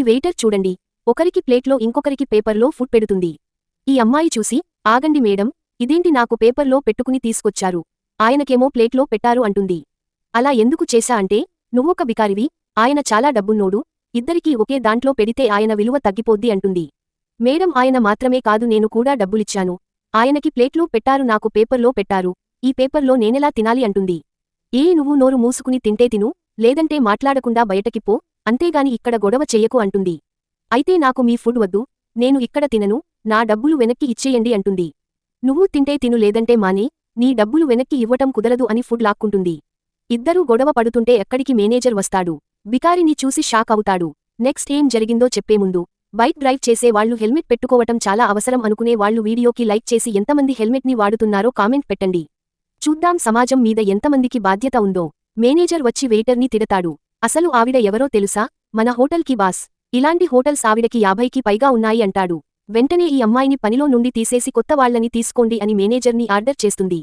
ఈ వెయిటర్ చూడండి. ఒకరికి ప్లేట్లో ఇంకొకరికి పేపర్లో ఫుడ్ పెడుతుంది. ఈ అమ్మాయి చూసి ఆగండి మేడం ఇదేంటి నాకు పేపర్లో పెట్టుకుని తీసుకొచ్చారు? ఆయనకేమో ప్లేట్లో పెట్టారు అంటుంది. అలా ఎందుకు చేశా అంటే నువ్వొక బికారివి ఆయన చాలా డబ్బున్నోడు ఇద్దరికీ ఒకే దాంట్లో పెడితే ఆయన విలువ తగ్గిపోద్ది అంటుంది. మేడం ఆయన మాత్రమే కాదు నేను కూడా డబ్బులిచ్చాను. ఆయనకి ప్లేట్లో పెట్టారు నాకు పేపర్లో పెట్టారు. ఈ పేపర్లో నేనెలా తినాలి అంటుంది. ఏ నువ్వు నోరు మూసుకుని తింటే తిను లేదంటే మాట్లాడకుండా బయటకి పో అంతేగాని ఇక్కడ గొడవ చెయ్యకు అంటుంది. అయితే నాకు మీ ఫుడ్ వద్దు నేను ఇక్కడ తినను నా డబ్బులు వెనక్కి ఇచ్చేయండి అంటుంది. నువ్వు తింటే తిను లేదంటే మానే నీ డబ్బులు వెనక్కి ఇవ్వటం కుదరదు అని ఫుడ్ లాక్కుంటుంది. ఇద్దరూ గొడవ పడుతుంటే ఎక్కడికి మేనేజర్ వస్తాడు. బికారిని చూసి షాక్ అవుతాడు. నెక్స్ట్ ఏం జరిగిందో చెప్పే ముందు బైక్ డ్రైవ్ చేసే వాళ్ళు హెల్మెట్ పెట్టుకోవటం చాలా అవసరం అనుకునే వాళ్ళు వీడియోకి లైక్ చేసి ఎంతమంది హెల్మెట్ని వాడుతున్నారో కామెంట్ పెట్టండి. చూద్దాం సమాజం మీద ఎంతమందికి బాధ్యత ఉందో. మేనేజర్ వచ్చి వెయిటర్ని తిడతాడు. అసలు ఆవిడ ఎవరో తెలుసా? మన హోటల్కి బాస్. ఇలాంటి హోటల్స్ ఆవిడకి యాభైకి పైగా ఉన్నాయి అంటాడు. వెంటనే ఈ అమ్మాయిని పనిలో నుండి తీసేసి కొత్త వాళ్ళని తీసుకోండి అని మేనేజర్ని ఆర్డర్ చేస్తుంది.